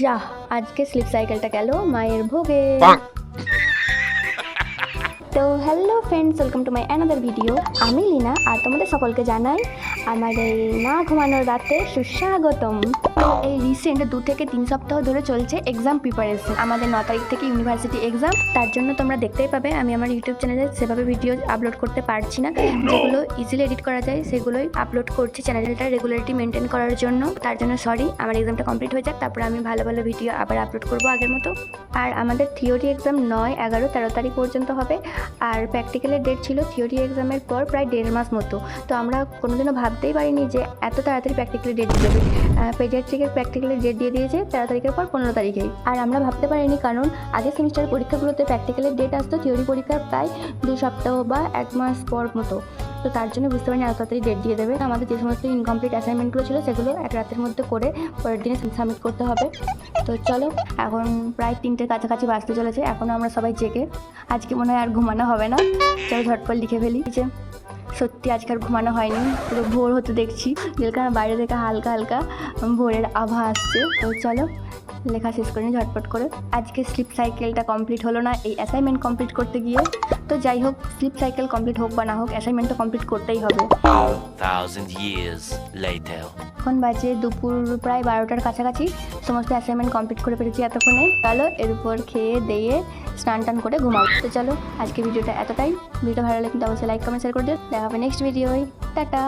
যা আজকে স্লিপ সাইকেলটা গেল মায়ের ভোগে তো hello friends welcome to my another video আমি লিনা আর তোমাদের সকলকে জানাই আমার এই না ঘুমানোর রাতে সুস্বাগতম। তো এই রিসেন্ট দু থেকে তিন সপ্তাহ ধরে চলছে এক্সাম প্রিপারেশন আমাদের ন তারিখ থেকে ইউনিভার্সিটি এক্সাম তার জন্য তোমরা দেখতেই পাবে আমি আমার ইউটিউব চ্যানেলে সেভাবে ভিডিও আপলোড করতে পারছি না। যেগুলো ইজিলি এডিট করা যায় সেগুলোই আপলোড করছি চ্যানেলটা রেগুলারিটি মেনটেন করার জন্য। তার জন্য সরি আমার এক্সামটা কমপ্লিট হয়ে যাক তারপরে আমি ভালো ভালো ভিডিও আবার আপলোড করব আগের মতো। আর আমাদের থিওরি এক্সাম নয় এগারো তেরো তারিখ পর্যন্ত হবে। আর প্র্যাকটিক্যালের ডেট ছিল থিওরি এক্সামের পর প্রায় দেড় মাস মতো। তো আমরা কোনোদিনও ভাবতেই পারিনি যে এত তাড়াতাড়ি প্র্যাকটিক্যালের ডেট দিয়ে দেবে পেডিয়াট্রিকের প্র্যাকটিক্যালের ডেট দিয়ে দিয়েছে, তেরো তারিখের পর পনেরো তারিখেই। আর আমরা ভাবতে পারিনি কারণ আগের সেমিস্টার পরীক্ষাগুলোতে প্র্যাকটিক্যালের ডেট আসতো থিওরি পরীক্ষার প্রায় দুই সপ্তাহ বা এক মাস পর মতো। তো তার জন্য বুঝতে পারিনি এত তাড়াতাড়ি ডেট দিয়ে দেবে। আমাদের যে সমস্ত ইনকমপ্লিট অ্যাসাইনমেন্টগুলো ছিল, সেগুলো এক রাতের মধ্যে করে পরের দিনে সাবমিট করতে হবে। তো চলো, এখন প্রায় তিনটের কাছাকাছি বাঁচতে চলেছে, এখনও আমরা সবাই জেগে। আজকে মনে হয় আর ঘুমানো হবে না। চলো ঝটপট লিখে ফেলি। যে, সত্যি আজকে আর ঘুমানো হয়নি, পুরো ভোর হতে দেখছি। যেখানে বাইরে থেকে হালকা হালকা ভোরের আভা আসছে। তো চলো, লেখা শেষ করে নিই ঝটপট করে। আজকে স্লিপ সাইকেলটা কমপ্লিট হলো না, এই অ্যাসাইনমেন্ট কমপ্লিট করতে গিয়ে তো যাই হোক স্লিপ সাইকেল কমপ্লিট হোক বা না হোক অ্যাসাইনমেন্টটা কমপ্লিট করতেই হবে. এখন বাজে দুপুর প্রায় বারোটার কাছাকাছি। সমস্ত অ্যাসাইনমেন্ট কমপ্লিট করে ফেলেছি এতক্ষণে। চলো এর উপর খেয়ে দিয়ে স্নান টান করে ঘুমাও। তো চলো আজকে ভিডিওটা এতটাই। ভিডিও ভালো লাগলে কিন্তু অবশ্যই লাইক কমেন্ট শেয়ার করে দিও। দেখা হবে নেক্সট ভিডিওয় টাটা!